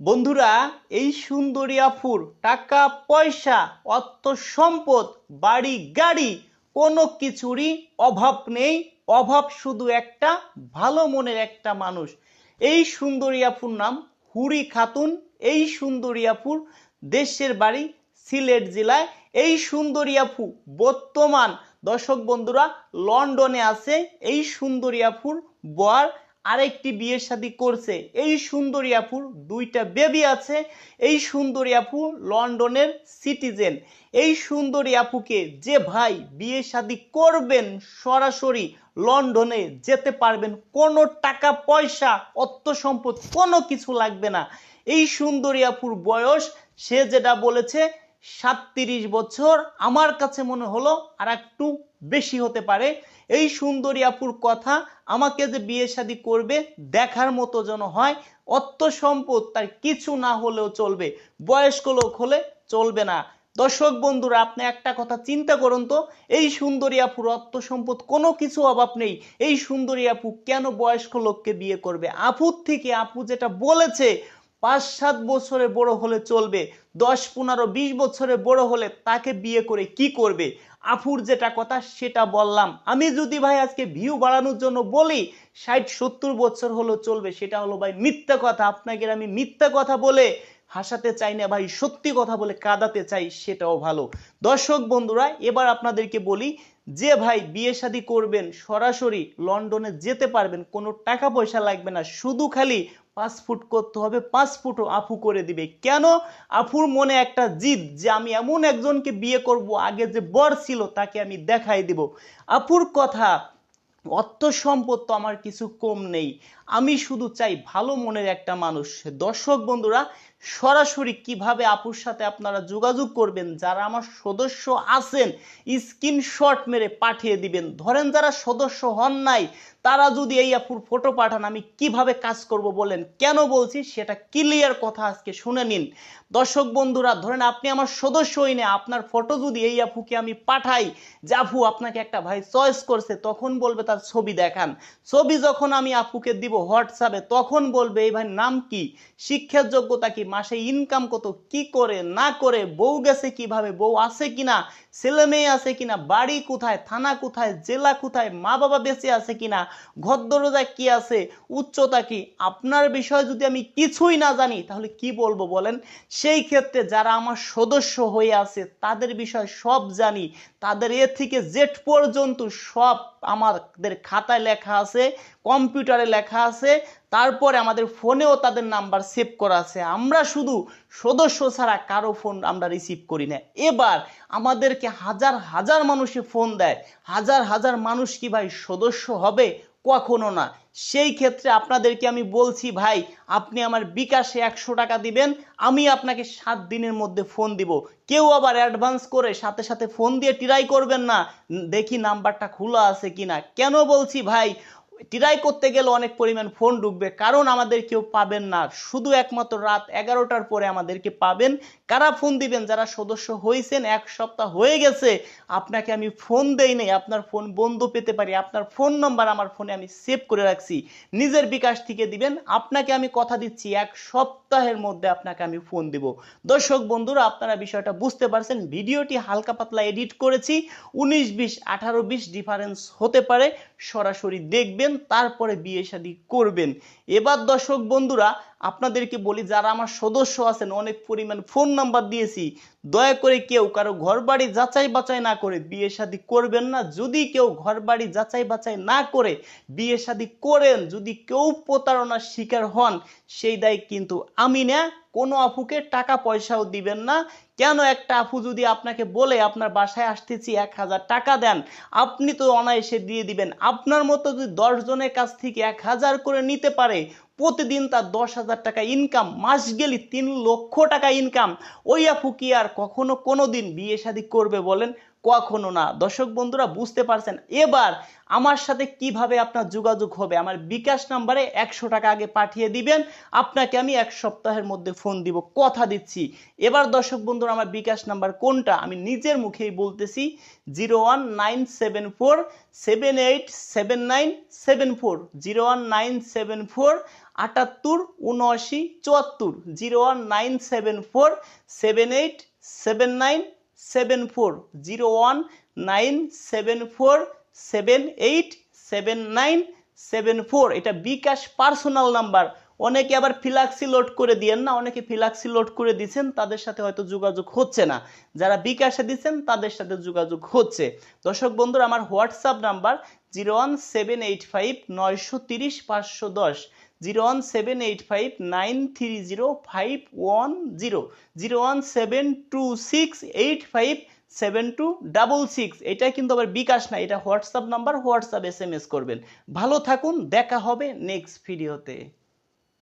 বন্ধুরা, এই সুন্দরী আফুর টাকা, পয়সা, অর্থ সম্পদ, বাড়ি, গাড়ি, কোনো কিছুরই অভাব নেই। অভাব শুধু একটা, ভালো মনের একটা মানুষ। এই সুন্দরী আফুর নাম হুরি খাতুন। এই সুন্দরী আফুর দেশের বাড়ি, সিলেট জেলায়। এই সুন্দরী আপু বর্তমান দর্শক বন্ধুরা লন্ডনে আছে। এই সুন্দরী আপুর বর আরেকটি বিয়ের শাদী করছে। এই সুন্দরী আপুর দুইটা বেবি আছে। এই সুন্দরী আপু লন্ডনের সিটিজেন এই সুন্দরী আপুকে যে ভাই বিয়ে শাদী করবেন সরাসরি লন্ডনে যেতে পারবেন, কোনো টাকা, পয়সা, অর্থ সম্পদ কোনো কিছু লাগবে না। এই সুন্দরী আপুর বয়স, সে যেটা বলেছে সাতত্রিশ বছর আমার কাছে মনে হলো আর একটু বেশি হতে পারে। এই সুন্দরী আপুর কথা আমাকে যে বিয়ে শাদী করবে দেখার মতো যেন হয়, অর্থ সম্পদ তার কিছু না হলেও চলবে। বয়স্ক লোক হলে চলবে না। দর্শক বন্ধুরা, আপনি একটা কথা চিন্তা করুন তো, এই সুন্দরী আপুর অর্থ সম্পদ কোনো কিছু অভাব নেই। এই সুন্দরী আপু কেন বয়স্ক লোককে বিয়ে করবে? আপুর থেকে আপু যেটা বলেছে পাঁচ সাত বছরে বড় হলে চলবে দশ পনেরো বিশ বছরে বড় হলে তাকে বিয়ে করে কি করবে? আফুর যেটা কথা সেটা বললাম। আমি যদি ভাই আজকে ভিউ বাড়ানোর জন্য বলি ষাট সত্তর বছর হলো চলবে, সেটা হলো ভাই মিথ্যা কথা। আপনাকে আমি মিথ্যা কথা বলে হাসাতে চাই না ভাই, সত্যি কথা বলে কাঁদাতে চাই, সেটাও ভালো। দর্শক বন্ধুরা, এবার আপনাদেরকে বলি, যে ভাই বিয়ে শাদী করবেন, সরাসরি লন্ডনে যেতে পারবেন, কোনো টাকা পয়সা লাগবে না, শুধু খালি পাসপোর্ট করতে হবে, পাঁচ ফুট আফু করে দিবে। কেন? আফুর মনে একটা জিদ যে আমি এমন একজনকে বিয়ে করব, আগে যে বর ছিল তাকে আমি দেখাই দিব। আফুর কথা, অর্থ সম্পদ তো আমার কিছু কম নেই। আমি শুধু চাই ভালো মনের একটা মানুষ। দর্শক বন্ধুরা সরাসরি কীভাবে আপুর সাথে আপনারা যোগাযোগ করবেন, যারা আমার সদস্য আছেন স্ক্রিনশট মেরে পাঠিয়ে দিবেন। ধরেন যারা সদস্য হন নাই, তারা যদি এই আপুর ফটো পাঠান, আমি কীভাবে কাজ করব বলেন, কেন বলছি সেটা ক্লিয়ার কথা আজকে শুনে নিন। দর্শক বন্ধুরা, ধরেন আপনি আমার সদস্য হই না আপনার ফটো যদি এই আপুকে আমি পাঠাই যে, আপু, আপনাকে একটা ভাই চয়েস করছে তখন বলবে তার ছবি দেখান। ছবি যখন আমি আপুকে দিব হোয়াটসঅ্যাপে, তখন বলবে, এই ভাই নাম কি? শিক্ষার যোগ্যতা কি? মাসে ইনকাম কত, কি করে, না করে, বউ গেছে কীভাবে, বউ আছে কিনা, ছেলে মেয়ে আছে কিনা, বাড়ি কোথায়, থানা কোথায়, জেলা কোথায়, মা বাবা বেঁচে আছে কিনা, ঘর দরজা কি আছে, উচ্চতা কি, আপনার বিষয়ে যদি আমি কিছুই না জানি, তাহলে কি বলব বলেন? সেই ক্ষেত্রে যারা আমার সদস্য হয়ে আছে, তাদের বিষয় সব জানি তাদের এ থেকে জেড পর্যন্ত সব আমাদের খাতায় লেখা আছে, কম্পিউটারে লেখা আছে, তারপরে আমাদের ফোনেও তাদের নাম্বার সেভ করা আছে। আমরা শুধু সদস্য ছাড়া কারও ফোন আমরা রিসিভ করি না। এবার আমাদেরকে হাজার হাজার মানুষে ফোন দেয়, হাজার হাজার মানুষ কি ভাই সদস্য হবে? কখনো না। সেই ক্ষেত্রে আপনাদেরকে আমি বলছি, ভাই, আপনি আমার বিকাশে একশো টাকা দিবেন, আমি আপনাকে সাত দিনের মধ্যে ফোন দিব। কেউ আবার অ্যাডভান্স করে সাথে সাথে ফোন দিয়ে ট্রাই করবেন না, দেখি নাম্বারটা খোলা আছে কিনা। কেন বলছি, ভাই ট্রাই করতে গেলে অনেক পরিমাণ ফোন ঢুকবে। কারণ আমাদের কেউ পাবেন না। শুধু একমাত্র রাত এগারোটার পরে আমাদেরকে পাবেন। কারা ফোন দিবেন? যারা সদস্য হয়েছেন, এক সপ্তাহ হয়ে গেছে। আপনাকে আমি ফোন দেই নাই। আপনার ফোন বন্ধ পেতে পারি। আপনার ফোন নাম্বার আমার ফোনে আমি সেভ করে রাখছি। নিজের বিকাশ থেকে দিবেন। আপনাকে আমি কথা দিচ্ছি। এক সপ্তাহের মধ্যে আপনাকে আমি ফোন দিব। দর্শক বন্ধুরা, আপনারা বিষয়টা বুঝতে পারছেন। ভিডিওটি হালকা পাতলা এডিট করেছি। উনিশ বিশ, আঠারো বিশ ডিফারেন্স হতে পারে। সরাসরি দেখবেন। তারপরে বিয়ে শাদী করবেন। এবার দর্শক বন্ধুরা আপনাদেরকে বলি, যারা আমার সদস্য আছেন, অনেক পরিমাণ ফোন নাম্বার দিয়েছি, দয়া করে কেউ কারও ঘর বাড়ি যাচাই বাছাই না করে বিয়ে শাদী করবেন না। যদি কেউ ঘর বাড়ি যাচাই বাছাই না করে বিয়ে শাদী করেন, যদি কেউ প্রতারণার শিকার হন, সেই দায় কিন্তু আমি না। কোনো আপুকে টাকা পয়সাও দিবেন না। কেন একটা আপু যদি আপনাকে বলে, আপনার বাসায় আসতেছি, এক হাজার টাকা দেন। আপনি তো অনায়াসে দিয়ে দিবেন। আপনার মতো যদি দশ জনের কাছ থেকে এক হাজার করে নিতে পারে প্রতিদিন তার দশ হাজার টাকা ইনকাম মাস গেলে তিন লক্ষ টাকা ইনকাম ওই আপু কি আর কখনো কোনো দিন বিয়ে শাদী করবে বলেন? কখনো না। দর্শক বন্ধুরা, বুঝতে পারছেন? এবার আমার সাথে কীভাবে আপনার যোগাযোগ হবে? আমার বিকাশ নাম্বারে একশো টাকা আগে পাঠিয়ে দিবেন। আপনাকে আমি এক সপ্তাহের মধ্যে ফোন দিব, কথা দিচ্ছি। এবার দর্শক বন্ধুরা, আমার বিকাশ নাম্বার কোনটা? আমি নিজের মুখেই বলতেছি, zero one nine seven four, seven eight seven nine seven four. Zero one nine seven four আটাত্তর, উনআশি, চুয়াত্তর, zero one nine seven four, seven eight, seven nine, seven four, zero one nine seven four, seven eight, seven nine, seven four. এটা bKash personal number. অনেকে আবার ফিলাক্সি load করে দিয়েন না, অনেকে ফিলাক্সি লোড করে দিচ্ছেন তাদের সাথে হয়তো যোগাযোগ হচ্ছে না। যারা বিকাশে দিচ্ছেন তাদের সাথে যোগাযোগ হচ্ছে। দর্শক বন্ধুরা, আমার WhatsApp number zero one seven eight five নয়শো তিরিশ পাঁচশো দশ। Zero one seven eight five nine three zero five one zero zero one seven two six eight five seven two double six এটা কিন্তু আবার বিকাশ না, এটা WhatsApp number, WhatsApp S M S করবেন। ভালো থাকুন, দেখা হবে নেক্সট ভিডিওতে